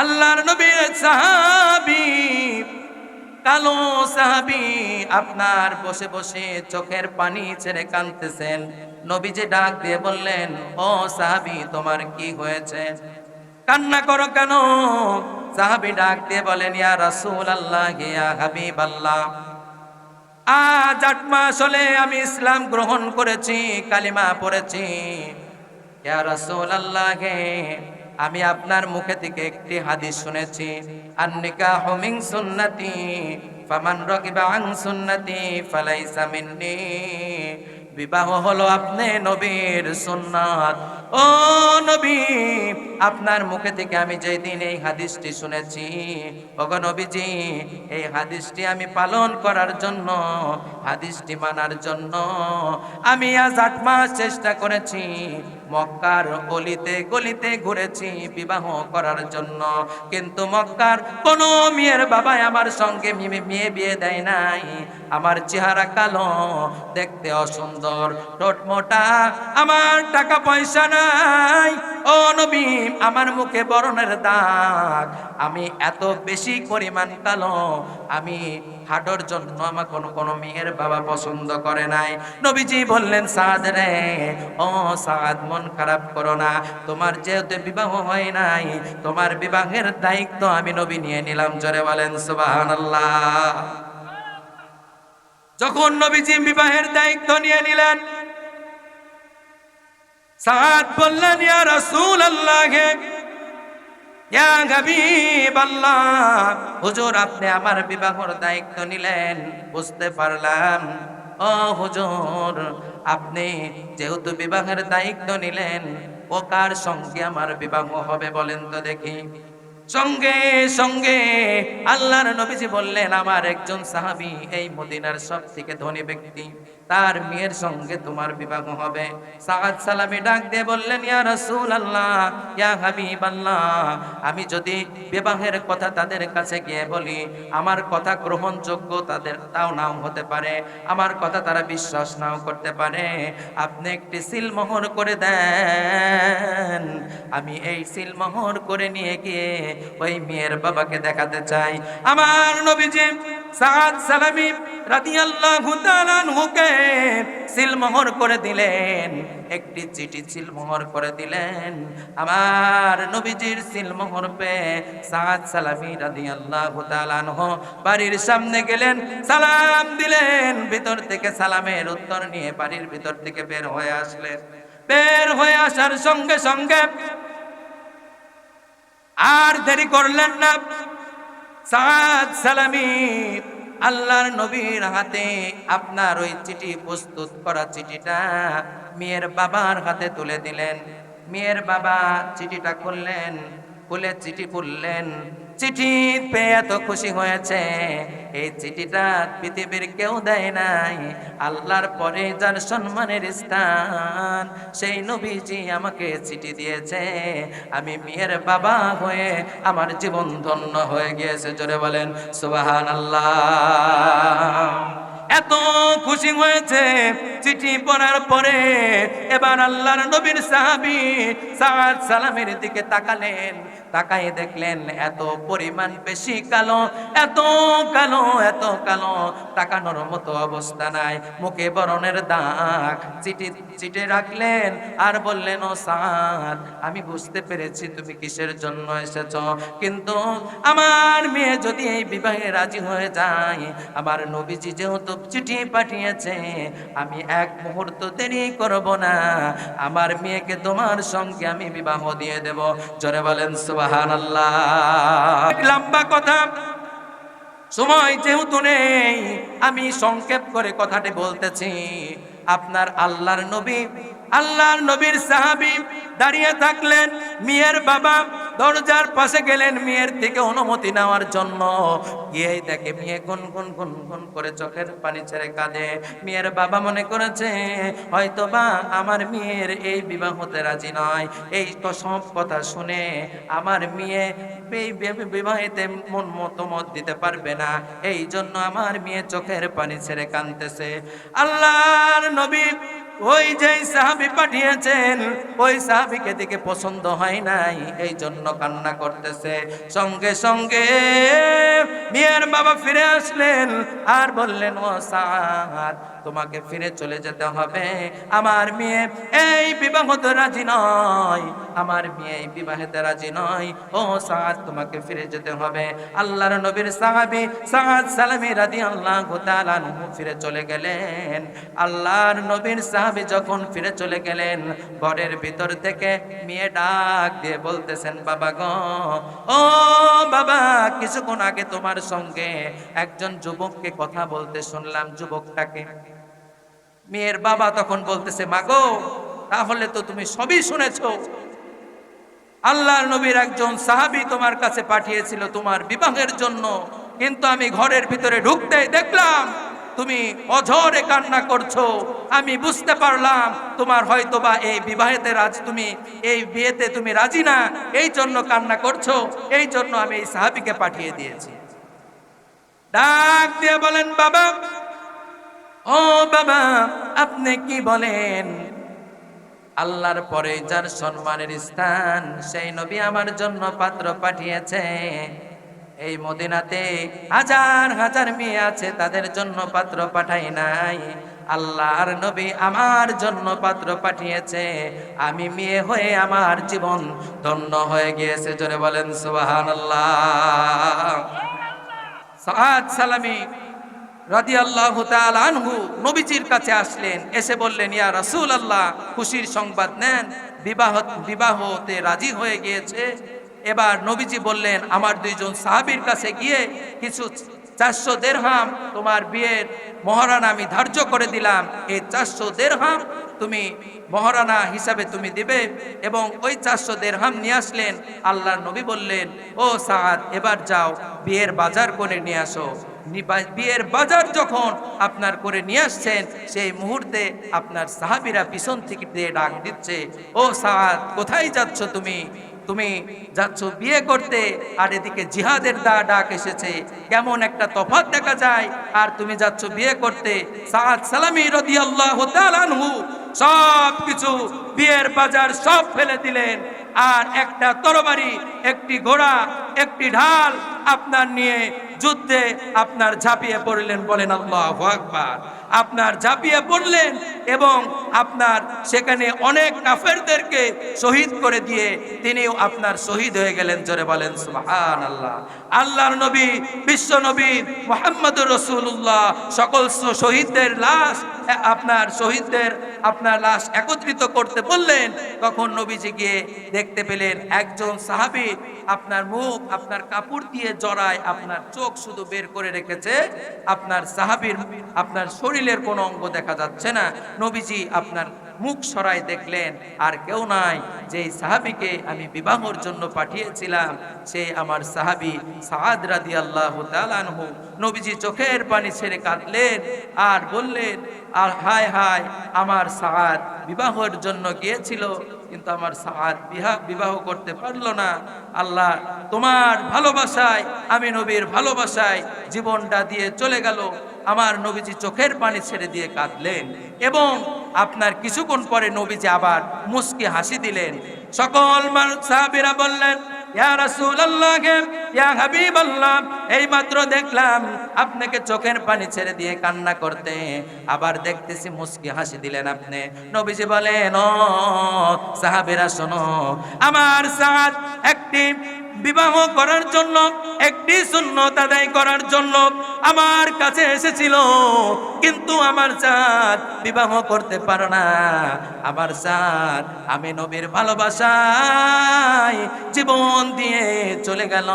আল্লাহর নবীর সাহাবি, কালো সাহাবি আপনার বসে বসে চোখের পানি ছেড়ে কাঁদতেছেন। নবীজি ডাক দিয়ে বললেন, ও সাহাবি, তোমার কি হয়েছে? কান্না করো কেন? সাহাবি ডাক দিয়ে বলেন, ইয়া রাসূল আল্লাহ ইয়া হাবিব আল্লাহ আজ আট মাস হলে আমি ইসলাম গ্রহণ করেছি, কালিমা পড়েছি। ইয়া রাসূল আল্লাহ আমি আপনার মুখে থেকে একটি হাদিস শুনেছি আন্নিকা হুমিং সুন্নতি, ফামান রাকিবা আন সুন্নতি, ফালাইসা মিন্নি। বিবাহ হলো আপনি নবীর সুন্নাত। ও নবী, আপনার মুখে থেকে আমি যেই দিন এই হাদিসটি শুনেছি, ওগো নবীজি, এই হাদিসটি আমি পালন করার জন্য, হাদিসটি মানার জন্য, আমি আজ আট মাস চেষ্টা করেছি মক্কার গলিতে গলিতে ঘুরেছি বিবাহ করার জন্য। কিন্তু মক্কার কোন মেয়ের বাবাই আমার সঙ্গে মেয়ে বিয়ে দেয় নাই। আমার চেহারা কালো, দেখতে অসুন্দর। ঠোঁট মোটা, আমার টাকা পয়সা নাই। ও নবী, আমার মুখে বরণের দাগ। আমি এত বেশি পরিমাণ কালো, আমি হাঁটোর জন্য আমার কোনো কোনো মেয়ের বাবা পছন্দ করে নাই। নবীজি বললেন, সাদ রে, ও সাদ মন খারাপ করো না। তোমার যেহেতু বিবাহ হয় নাই, তোমার বিবাহের দায়িত্ব আমি নবী নিয়ে নিলাম, জোরে বলেন সুবহানাল্লাহ। যখন নবীজি বিবাহের দায়িত্ব নিয়ে নিলেন সাদ বললেন, ইয়া রাসূল আল্লাহ ইয়া হাবিব আল্লাহ হুজুর, আপনি আমার বিবাহর দায়িত্ব নিলেন, বুঝতে পারলাম। ও হুজুর আপনি যেহেতু বিবাহের দায়িত্ব নিলেন, ও কার সঙ্গে আমার বিবাহ হবে বলেন তো দেখি? সঙ্গে সঙ্গে আল্লাহর নবীজি বললেন, আমার একজন সাহাবি এই মদিনার সব থেকে ধনী ব্যক্তি। তার মেয়ের সঙ্গে তোমার বিবাহ হবে। সাদ সালামি ডাক দিয়ে বললেন, ইয়া রাসূল আল্লাহ ইয়া হাবিব আমি যদি বিবাহের কথা তাদের কাছে গিয়ে বলি, আমার কথা গ্রহণযোগ্য তাদের তাও নাও হতে পারে, আমার কথা তারা বিশ্বাস নাও করতে পারে। আপনি একটি সিলমোহর করে দেন। আমি এই সিলমোহর করে নিয়ে গিয়ে ওই মেয়ের বাবাকে দেখাতে চাই। আমার নবীজি সাদ সালামি রাদিয়াল্লাহু তাআলা আনহুকে সিলমোহর করে দিলেন। একটি চিঠি সিলমোহর করে দিলেন। আমার নবীজির সিলমোহর পে সাদ সালামি রাদিয়াল্লাহু তাআলা আনহু বাড়ির সামনে গেলেন, সালাম দিলেন, ভিতর থেকে সালামের উত্তর নিয়ে বাড়ির ভিতর থেকে বের হয়ে আসলেন। বের হয়ে আসার সঙ্গে সঙ্গে আর দেরি করলেন না। সাদ সালামি আল্লাহর নবীর হাতে আপনার ওই চিঠি, প্রস্তুত করা চিঠিটা মেয়ের বাবার হাতে তুলে দিলেন। মেয়ের বাবা চিঠিটা খুললেন খুলে চিঠি খুললেন চিঠি পেয়ে এত খুশি হয়েছে। এই চিঠিটা পৃথিবীর কেউ দেয় নাই। আল্লাহর পরে যার সম্মানের স্থান, সেই নবীজি আমাকে চিঠি দিয়েছে। আমি মেয়ের বাবা হয়ে আমার জীবন ধন্য হয়ে গিয়েছে। জোরে বলেন সুবাহান আল্লাহ খুশি হয়েছে, চিঠি পড়ার পরে এবার আল্লাহর নবীর সাহাবি সাদ সালামের দিকে তাকালেন তাকাই দেখলেন এত পরিমাণ বেশি কালো, এত কালো এত কালো, তাকানোর মতো অবস্থা নাই, মুখে বরণের দাগ। চিঠি চিঠি রাখলেন আর বললেন, ও সাদ, আমি বুঝতে পেরেছি তুমি কিসের জন্য এসেছ, কিন্তু আমার মেয়ে যদি এই বিবাহে রাজি হয়ে যায়, আমার নবীজি যেহেতু চিঠি পাঠিয়েছে আমি এক মুহূর্ত দেরি করব না। আমার মেয়েকে তোমার সঙ্গে আমি বিবাহ দিয়ে দেব। জোরে বলেন সুবাহান লম্বা কথা। সময় যেহেতু নেই, আমি সংক্ষেপ করে কথাটি বলতেছি। আপনার আল্লাহর নবী আল্লাহর নবীর সাহাবী দাঁড়িয়ে থাকলেন, মেয়ের বাবা দরজার পাশে গেলেন, মেয়ের থেকে অনুমতি নেওয়ার জন্য। গিয়ে দেখে মেয়ে গুন গুন গুন গুন করে চোখের পানি ছেড়ে কাঁদে। মেয়ের বাবা মনে করেছে হয়তো বা আমার মেয়ের এই বিবাহতে রাজি নয়। এই তো সব কথা শুনে আমার মেয়ে এই বিবাহেতে মন মতামত দিতে পারবে না। এই জন্য আমার মেয়ে চোখের পানি ছেড়ে কাঁদতেছে। আল্লাহর নবী ওই যে সাহাবি পাঠিয়েছেন, ওই সাহাবিকে দিকে পছন্দ হয় নাই এই জন্য কান্না করতেছে। সঙ্গে সঙ্গে মেয়ের বাবা ফিরে আসলেন আর বললেন, ও সাদ তোমাকে ফিরে চলে যেতে হবে। আমার মেয়ে এই বিবাহতে রাজি নয়। আমার মেয়ে এই বিবাহেতে রাজি নয়। ও সাদ, তোমাকে ফিরে যেতে হবে। আল্লাহর নবীর সাহাবি সাদ সালামি রাদি আল্লাহ ফিরে চলে গেলেন। আল্লাহর নবীর সাহাবি যখন ফিরে চলে গেলেন, ঘরের ভিতর থেকে মেয়ে ডাক দিয়ে বলতেছেন, বাবা গ, ও বাবা, কিছুক্ষণ আগে তোমার সঙ্গে একজন যুবককে কথা বলতে শুনলাম। যুবকটাকে মেয়ের বাবা তখন বলতেছে, মাগো, তাহলে তো তুমি সবই শুনেছো। আল্লাহর নবীর একজন সাহাবী তোমার কাছে পাঠিয়েছিল তোমার বিবাহের জন্য। কিন্তু আমি ঘরের ভিতরে ঢুকতেই দেখলাম, তুমি অঝরে কান্না করছ। আমি বুঝতে পারলাম, তোমার হয়তোবা এই বিবাহেতে রাজ, তুমি এই বিয়েতে তুমি রাজি না। এই জন্য কান্না করছ, এই জন্য আমি এই সাহাবীকে পাঠিয়ে দিয়েছি। ডাক দিয়ে বলেন, বাবা ও বাবা, আপনি কি বলেন? আল্লাহর পরে যার সম্মানের স্থান, সেই নবী আমার জন্য পাত্র পাঠিয়েছে। এই মদিনাতে হাজার হাজার মেয়ে আছে, তাদের জন্য পাত্র পাঠাই নাই। আল্লাহর নবী আমার জন্য পাত্র পাঠিয়েছে। আমি মেয়ে হয়ে আমার জীবন ধন্য হয়ে গিয়েছে, জোরে বলেন সুবাহান সাদ সালামি। রাদি আল্লাহ আনহু নবীজির কাছে আসলেন। এসে বললেন, ইয়া রাসূল আল্লাহ খুশির সংবাদ নেন। বিবাহ, বিবাহতে রাজি হয়ে গিয়েছে। এবার নবীজি বললেন, আমার দুইজন সাহাবীর কাছে গিয়ে কিছু চারশো দেড়হাম তোমার বিয়ের মহারানা আমি ধার্য করে দিলাম। এই চারশো দেড়হাম তুমি মহারানা হিসাবে তুমি দিবে এবং ওই চারশো দেড়হাম নিয়ে আসলেন। আল্লাহর নবী বললেন, ও সাদ এবার যাও, বিয়ের বাজার করে নিয়ে আসো। বিয়ের বাজার যখন আপনার করে নিয়ে আসছেন, সেই মুহূর্তে আপনার সাহাবিরা পিছন থেকে দিয়ে ডাক দিচ্ছে, ও সাদ, কোথায় যাচ্ছ তুমি? তুমি যাচ্ছ বিয়ে করতে, আর এদিকে জিহাদের দা ডাক এসেছে। কেমন একটা তফাৎ দেখা যায়, আর তুমি যাচ্ছ বিয়ে করতে। সাদ সালামি তাআলা আনহু সব কিছু বিয়ের বাজার সব ফেলে দিলেন। আর একটা তরবারি, একটি ঘোড়া, একটি ঢাল আপনার নিয়ে যুদ্ধে আপনার ঝাঁপিয়ে পড়লেন বলেন আল্লাহ আকবার। আপনার ঝাঁপিয়ে পড়লেন এবং আপনার সেখানে অনেক কাফেরদেরকে শহীদ করে দিয়ে তিনিও আপনার শহীদ হয়ে গেলেন, জোরে বলেন সুবহান আল্লাহ আল্লাহর নবী, বিশ্ব নবী মোহাম্মদুর রসুল্লাহ সকল শহীদদের লাশ আপনার শহীদদের আপনার লাশ একত্রিত করতে বললেন। তখন নবীজি গিয়ে দেখতে পেলেন একজন সাহাবী আপনার মুখ, আপনার কাপড় দিয়ে জড়ায়, আপনার চোখ শুধু বের করে রেখেছে, আপনার সাহাবির, আপনার শরীরের কোনো অঙ্গ দেখা যাচ্ছে না। নবীজি আপনার মুখ সরাই দেখলেন, আর কেউ নাই। যেই সাহাবীকে আমি বিবাহর জন্য পাঠিয়েছিলাম, সে আমার সাহাবী সাদ রাদি আল্লাহ নবীজি চোখের পানি ছেড়ে কাঁদলেন আর বললেন, আর হায় হায়, আমার সাদ বিবাহর জন্য গিয়েছিল, কিন্তু আমার বিবাহ বিবাহ করতে পারল না। আল্লাহ তোমার ভালোবাসায়, আমি নবীর ভালোবাসায় জীবনটা দিয়ে চলে গেল। আমার নবীজি চোখের পানি ছেড়ে দিয়ে কাঁদলেন এবং আপনার কিছুক্ষণ পরে নবীজি আবার মুস্কি হাসি দিলেন। সকল সাহাবীরা বললেন, ইয়া ইয়া হাবিবাল্লাহ এই মাত্র দেখলাম আপনাকে চোখের পানি ছেড়ে দিয়ে কান্না করতে। আবার দেখতেছি হাসি দিলেন আপনি। নবীজি বলেন সাহাবীরা, শোনো, আমার একটি বিবাহ করার জন্য, একটি সুন্নত আদায় করার জন্য আমার কাছে এসেছিল। কিন্তু আমার চাঁদ বিবাহ করতে পারো না। আমার চাঁদ আমি নবীর ভালোবাসায় জীবন দিয়ে চলে গেল।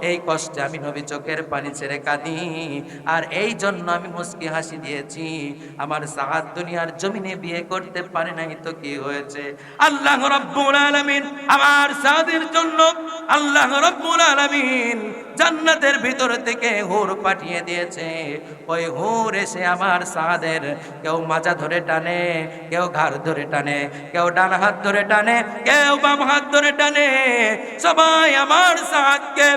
এই কষ্টে আমি নবী চোখের পানি ছেড়ে কাঁদি। আর এই জন্য আমি মুস্কি হাসি দিয়েছি। আমার সাহাদ দুনিয়ার জমিনে বিয়ে করতে পারে নাই তো কি হয়েছে? আল্লাহ রব্বুল আলামিন আমার সাদের জন্য আল্লাহ রব্বুল আলামিন জান্নাতের ভিতর থেকে হুর পাঠিয়ে দিয়েছে। ওই হুর এসে আমার সাদের কেউ মাজা ধরে টানে, কেউ ঘাড় ধরে টানে, কেউ ডান হাত ধরে টানে, কেউ বাম হাত ধরে টানে। সবাই আমার সাদকে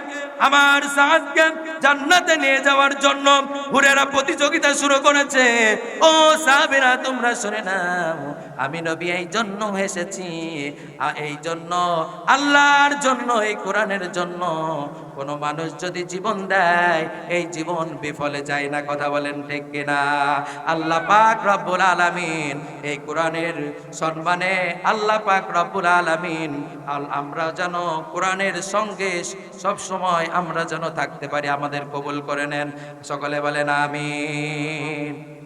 আমার সাহায্যকে জান্নাতে নিয়ে যাওয়ার জন্য হুরেরা প্রতিযোগিতা শুরু করেছে। ও সাবেরা তোমরা শুনে নাও আমি নবী, এই জন্য এসেছি। এই জন্য, আল্লাহর জন্য, এই কোরআনের জন্য। কোনো মানুষ যদি জীবন দেয়, এই জীবন বিফলে যায় না, কথা বলেন ঠিক কিনা? আল্লাহ পাক রব্বুল আলামিন, এই কোরআনের সম্মানে আল্লাহ পাক রব্বুল আলামিন, আল- আমরা যেন কোরআনের সঙ্গে সব সময় আমরা যেন থাকতে পারি, আমাদের কবুল করে নেন। সকলে বলেন আমিন।